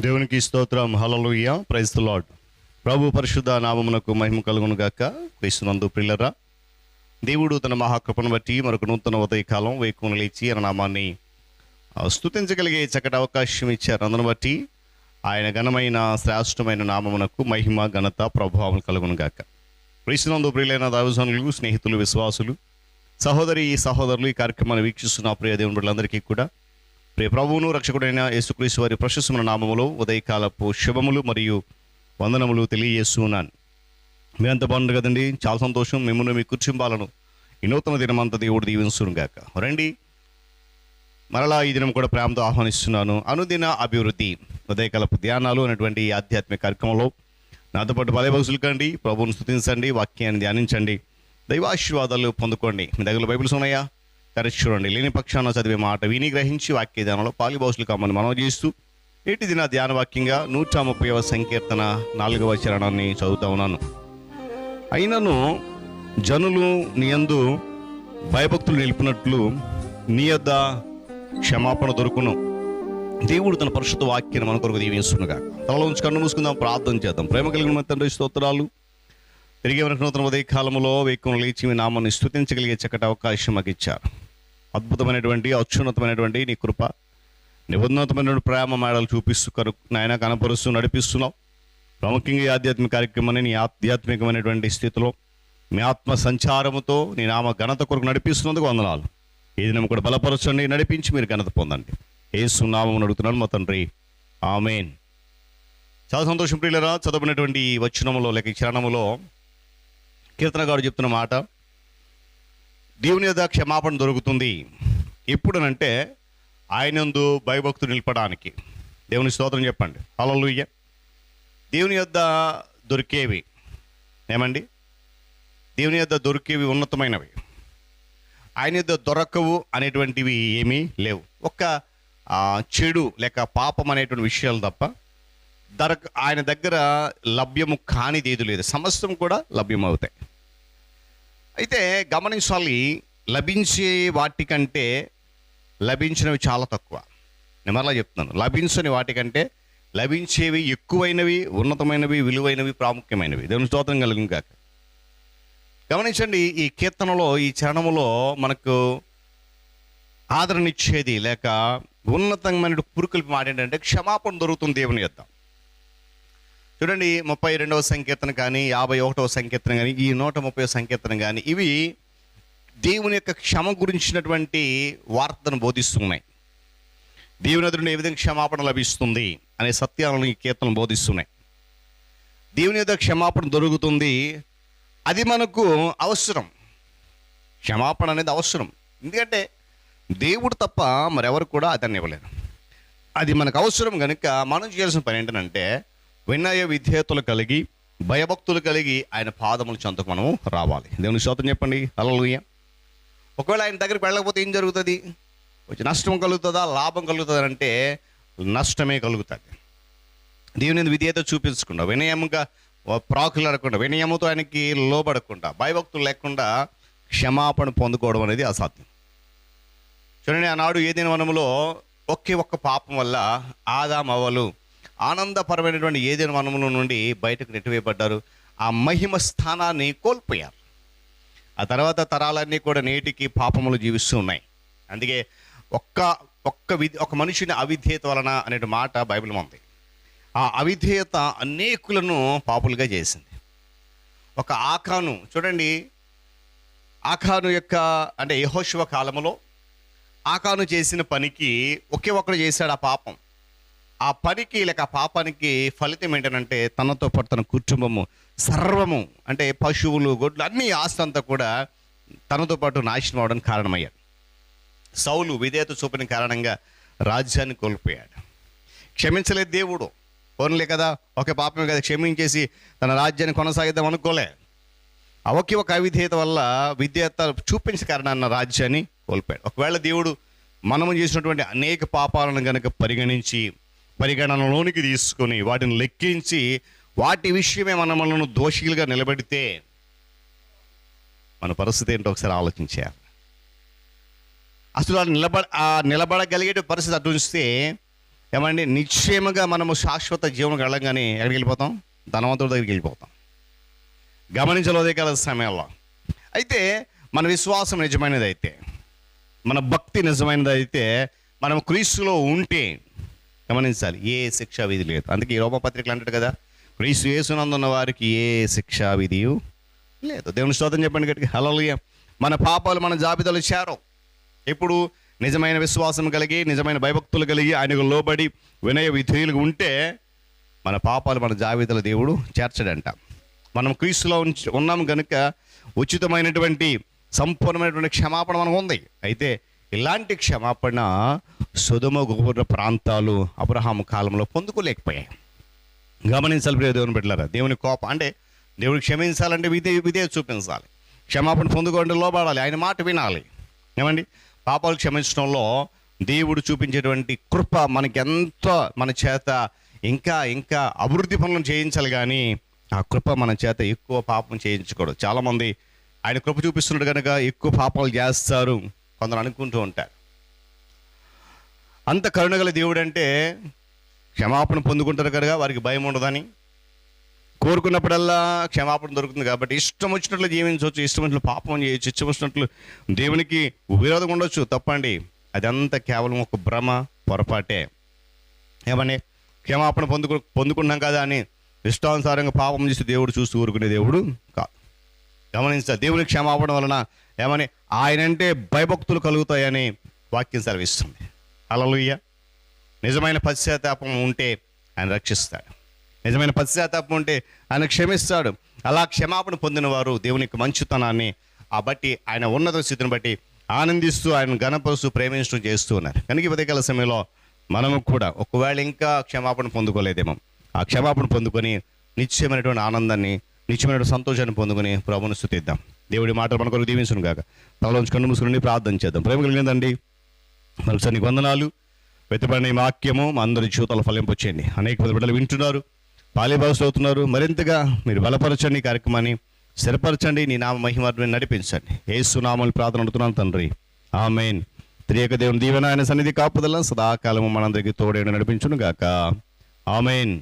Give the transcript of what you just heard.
దేవునికి స్తోత్రం. హలలుయ praise lord ప్రభు పరిశుద్ధ నామమునకు మహిమ కలుగును గాక. క్రీస్తునందు ప్రిల్లరా దేవుడు తన మహాకృపను బట్టి మరొక నూతన ఉదయకాలం కాలం లేచి ఆయన నామాన్ని ఆ, స్తుతించగలిగే చక్కటి అవకాశం ఇచ్చారు. అందును బట్టి ఆయన ఘనమైన శ్రేష్టమైన నామమునకు మహిమ ఘనత ప్రభావం కలుగును గాక. క్రీస్తునందు ప్రియులైన దావజనులు స్నేహితులు విశ్వాసులు సహోదరి సహోదరులు ఈ కార్యక్రమాన్ని వీక్షిస్తున్న ప్రియ దేవుని బిడ్డలందరికీ కూడా ప్రియ ప్రభువును రక్షకుడైన యేసుక్రీస్తు వారి ప్రశస్తమైన నామములో ఉదయకాలపు శుభములు మరియు వందనములు తెలియజేస్తున్నాను. మీ అంత బాగుంది కదండి? చాలా సంతోషం. మిమ్మల్ని మీ కుటుంబాలను ఈ నూతన దినమంతా దేవుడు దీవించును గాక. రండి. మరలా ఈ దినం కూడా ప్రేమతో ఆహ్వానిస్తున్నాను. అనుదిన అభివృద్ధి ఉదయకాలపు ధ్యానాలు అనేటువంటి ఈ ఆధ్యాత్మిక కార్యక్రమంలో నాతో పాటు బలభక్తులు కండి ప్రభువును స్థుతించండి వాక్యాన్ని ధ్యానించండి. దైవాశీర్వాదాలు పొందుకోండి. మీ దగ్గర బైబిల్స్ ఉన్నాయా? తెరచి చూడండి. లేని పక్షాన చదివే మాట విని గ్రహించి వాక్య ధ్యానంలో పాలిభాషలు కమ్మని మనం చేస్తూ నేటి దిన ధ్యాన వాక్యంగా నూట ముప్పైవ సంకీర్తన నాలుగవ చరణాన్ని చదువుతా ఉన్నాను. అయినను జనులు నీయందు భయభక్తులు నిలిపినట్లు నీ యొద్ద క్షమాపణ దొరుకును. దేవుడు తన పరిశుద్ధ వాక్యాన్ని మన కొరకు దీవించునుగా. తలలో ఉంచి కన్ను మూసుకుందాం ప్రార్థన చేద్దాం. ప్రేమ కలిగిన తండ్రి స్తోత్రాలు. తిరిగి మనకు నూతన ఉదయ కాలంలో వేకుని లేచి మీ నామాన్ని స్థుతించగలిగే చక్కటి అవకాశం మాకు ఇచ్చారు. అద్భుతమైనటువంటి అత్యున్నతమైనటువంటి నీ కృప. నిబంధనతమైనటువంటి ప్రేమ మేడలు చూపిస్తూ కరు నాయన కనపరుస్తూ నడిపిస్తున్నావు. ప్రాముఖ్యంగా ఈ ఆధ్యాత్మిక కార్యక్రమాన్ని నీ ఆధ్యాత్మికమైనటువంటి స్థితిలో మీ ఆత్మ సంచారముతో నీ నామ ఘనత కొరకు నడిపిస్తున్నందుకు వందనాలు. ఏది దినం కూడా బలపరచండి నడిపించి మీరు ఘనత పొందండి. ఏ సున్నామం అడుగుతున్నాను మా తండ్రి. ఆమెన్. చాలా సంతోషం ప్రియులరా చదవనటువంటి ఈ వచనములో లేక ఈ చరణములో కీర్తనగాడు చెప్తున్న మాట దేవుని యొక్క క్షమాపణ దొరుకుతుంది. ఎప్పుడనంటే ఆయనందు భయభక్తులు నిలపడానికి. దేవుని స్తోత్రం చెప్పండి. అలలుయ్య దేవుని యొద్ద దొరికేవి. ఏమండి? దేవుని యొద్ద దొరికేవి ఉన్నతమైనవి. ఆయన యొద్ద దొరకవు అనేటువంటివి ఏమీ లేవు. ఒక్క చెడు లేక పాపం అనేటువంటి విషయాలు తప్ప దొరక ఆయన దగ్గర లభ్యము కానిది ఏది లేదు. సమస్తం కూడా లభ్యమవుతాయి. అయితే గమనించాలి లభించే వాటికంటే లభించినవి చాలా తక్కువ. నేను మరలా చెప్తున్నాను. లభించని వాటికంటే లభించేవి ఎక్కువైనవి ఉన్నతమైనవి విలువైనవి ప్రాముఖ్యమైనవి. దేవుని స్తోత్రం కలిగిన కాక గమనించండి ఈ కీర్తనలో ఈ చరణములో మనకు ఆదరణ ఇచ్చేది లేక ఉన్నతమైన పురుకులు మాట ఏంటంటే క్షమాపణ దొరుకుతుంది దేవుని యొద్ద. చూడండి ముప్పై రెండవ సంకీర్తన కానీ యాభై ఒకటవ సంకీర్తన కానీ ఈ నూట ముప్పై సంకీర్తన కానీ ఇవి దేవుని యొక్క క్షమ గురించినటువంటి వార్తను బోధిస్తున్నాయి. దేవుని ఎదురుని ఏ విధంగా క్షమాపణ లభిస్తుంది అనే సత్యాలను ఈ కీర్తనలు బోధిస్తున్నాయి. దేవుని యొక్క క్షమాపణ దొరుకుతుంది. అది మనకు అవసరం. క్షమాపణ అనేది అవసరం. ఎందుకంటే దేవుడు తప్ప మరెవరు కూడా అతన్ని ఇవ్వలేరు. అది మనకు అవసరం కనుక మనం చేయాల్సిన పని ఏంటంటే వినయ విధేయతలు కలిగి భయభక్తులు కలిగి ఆయన పాదముల చెంతకు మనం రావాలి. దేవుని శోతం చెప్పండి. అలలుయ ఒకవేళ ఆయన దగ్గరికి వెళ్ళకపోతే ఏం జరుగుతుంది? వచ్చి నష్టం కలుగుతుందా? లాభం కలుగుతుందా అంటే నష్టమే కలుగుతుంది. దేవుని విధేయత చూపించకుండా వినయముగా ప్రాకులాడకుండా వినయముతో ఆయనకి లోబడకుండా భయభక్తులు లేకుండా క్షమాపణ పొందుకోవడం అనేది అసాధ్యం. చూడండి ఆనాడు ఏదైనా వనములో ఒకే ఒక్క పాపం వల్ల ఆదామవలు ఆనందపరమైనటువంటి ఏదైనా వనముల నుండి బయటకు నెట్టివేయబడ్డారు. ఆ మహిమ స్థానాన్ని కోల్పోయారు. ఆ తర్వాత తరాలన్నీ కూడా నేటికి పాపములు జీవిస్తూ ఉన్నాయి. అందుకే ఒక్క ఒక్క విధి ఒక మనిషిని అవిధేయత వలన అనే మాట బైబిల్ ఉంది. ఆ అవిధేయత అనేకులను పాపులుగా చేసింది. ఒక ఆకాను చూడండి. ఆకాను యొక్క అంటే యహోశివ కాలంలో ఆకాను చేసిన పనికి ఒకే ఒక్కడు చేశాడు ఆ పాపం. ఆ పనికి లేక ఆ పాపానికి ఫలితం ఏంటంటే తనతో పాటు తన కుటుంబము సర్వము అంటే పశువులు గొడ్లు అన్ని ఆస్తి అంతా కూడా తనతో పాటు నాశనం అవడానికి కారణమయ్యాడు. సౌలు విధేయత చూపిన కారణంగా రాజ్యాన్ని కోల్పోయాడు. క్షమించలేదు దేవుడు. ఓన్లే కదా ఒక పాపమే కదా క్షమించేసి తన రాజ్యాన్ని కొనసాగిద్దాం అనుకోలే. ఆ ఒకే ఒక అవిధేయత వల్ల విధేయత చూపించిన కారణాన్న రాజ్యాన్ని కోల్పోయాడు. ఒకవేళ దేవుడు మనము చేసినటువంటి అనేక పాపాలను కనుక పరిగణించి పరిగణనలోనికి తీసుకొని వాటిని లెక్కించి వాటి విషయమే మన మనను దోషిలుగా నిలబెడితే మన పరిస్థితి ఏంటో ఒకసారి ఆలోచించాలి అసలు ఆ నిలబడ ఆ నిలబడగలిగే పరిస్థితి అటు ఉంచితే ఏమండి నిశ్చయముగా మనము శాశ్వత జీవనం వెళ్ళగానే ఎక్కడికి వెళ్ళిపోతాం? ధనవంతుడి దగ్గరికి వెళ్ళిపోతాం. గమనించలేదే కదా సమయంలో. అయితే మన విశ్వాసం నిజమైనది అయితే మన భక్తి నిజమైనది అయితే మనం క్రీస్తులో ఉంటే గమనించాలి. ఏ శిక్షా విధి లేదు. అందుకే ఈ రోమపత్రికలు అంటాడు కదా క్రీస్తు యేసునందున్న వారికి ఏ శిక్షా విధి లేదు. దేవుని స్తోత్రం చెప్పండి గట్టిగా. హల్లెలూయా. మన పాపాలు మన జాబితాలో చేరం. ఎప్పుడు నిజమైన విశ్వాసం కలిగి నిజమైన భయభక్తులు కలిగి ఆయనకు లోబడి వినయ విధేయులుగా ఉంటే మన పాపాలు మన జాబితాలో దేవుడు చేర్చడంట. మనం క్రీస్తులో ఉంచి- ఉన్నాం కనుక ఉచితమైనటువంటి సంపూర్ణమైనటువంటి క్షమాపణ మనకు ఉంది. అయితే ఇలాంటి క్షమాపణ సుధమ గోపుర ప్రాంతాలు అబ్రహాం కాలంలో పొందుకోలేకపోయాయి. గమనించాలి ప్రియ దేవుని బిడ్డలారా దేవుని కోపం అంటే దేవుడు క్షమించాలంటే విధే విధే చూపించాలి. క్షమాపణ పొందుకోండి లోబడాలి ఆయన మాట వినాలి. ఏమండి? పాపాలు క్షమించడంలో దేవుడు చూపించేటువంటి కృప మనకి ఎంత మన చేత ఇంకా ఇంకా అభివృద్ధి పనులను చేయించాలి కానీ ఆ కృప మన చేత ఎక్కువ పాపం చేయించకూడదు చాలామంది ఆయన కృప చూపిస్తున్నాడు కనుక ఎక్కువ పాపాలు చేస్తారు. కొందరు అనుకుంటూ ఉంటారు. అంత కరుణగల దేవుడు అంటే క్షమాపణ పొందుకుంటారు కనుక వారికి భయం ఉండదని. కోరుకున్నప్పుడల్లా క్షమాపణ దొరుకుతుంది కాబట్టి ఇష్టం వచ్చినట్లు జీవించవచ్చు ఇష్టం వచ్చినట్లు పాపం చేయొచ్చు ఇష్టం వచ్చినట్లు దేవునికి విరోధం ఉండొచ్చు తప్పండి. అదంతా కేవలం ఒక భ్రమ పొరపాటే. ఏమని? క్షమాపణ పొందుకు పొందుకున్నాం కదా అని ఇష్టానుసారంగా పాపం చేసి దేవుడు చూస్తూ ఊరుకునే దేవుడు కాదు. గమనించాలి దేవుని క్షమాపణ వలన ఏమని ఆయనంటే భయభక్తులు కలుగుతాయని వాక్యం సెలవిస్తుంది. అలలుయ్య నిజమైన పశ్చాత్తాపం ఉంటే ఆయన రక్షిస్తాడు. నిజమైన పశ్చాత్తాపం ఉంటే ఆయన క్షమిస్తాడు. అలా క్షమాపణ పొందిన వారు దేవుని యొక్క మంచుతనాన్ని ఆ బట్టి ఆయన ఉన్నత స్థితిని బట్టి ఆనందిస్తూ ఆయన గణపరుస్తూ ప్రేమించడం చేస్తూ ఉన్నారు. కనుక ఈ ఉదయకాల సమయంలో మనము కూడా ఒకవేళ ఇంకా క్షమాపణ పొందుకోలేదేమో ఆ క్షమాపణ పొందుకొని నిశ్చయమైనటువంటి ఆనందాన్ని నిత్యమైనటువంటి సంతోషాన్ని పొందుకుని ప్రభును స్థుతిద్దాం. దేవుడి మాటలు మన కొరకు దీవించును కాక తలలోంచి కన్ను మూసుకుని ప్రార్థన చేద్దాం. ప్రేమ కలిగిందండి మరొకసారి నీకు వందనాలు. వెతుబడిన వాక్యము మా అందరి జీవితాలు ఫలింపొచ్చేయండి అనేక పది బిడ్డలు వింటున్నారు పాలిభాగస్తులు అవుతున్నారు మరింతగా మీరు బలపరచండి కార్యక్రమాన్ని స్థిరపరచండి. నీ నామ మహిమాన్ని నడిపించండి. ఏసు నామని ప్రార్థన అడుగుతున్నాను తండ్రి. ఆమెన్. త్రియక దేవుని దీవెన ఆయన సన్నిధి కాపుదల సదాకాలము మనందరికీ తోడేడు నడిపించును గాక. ఆమెన్.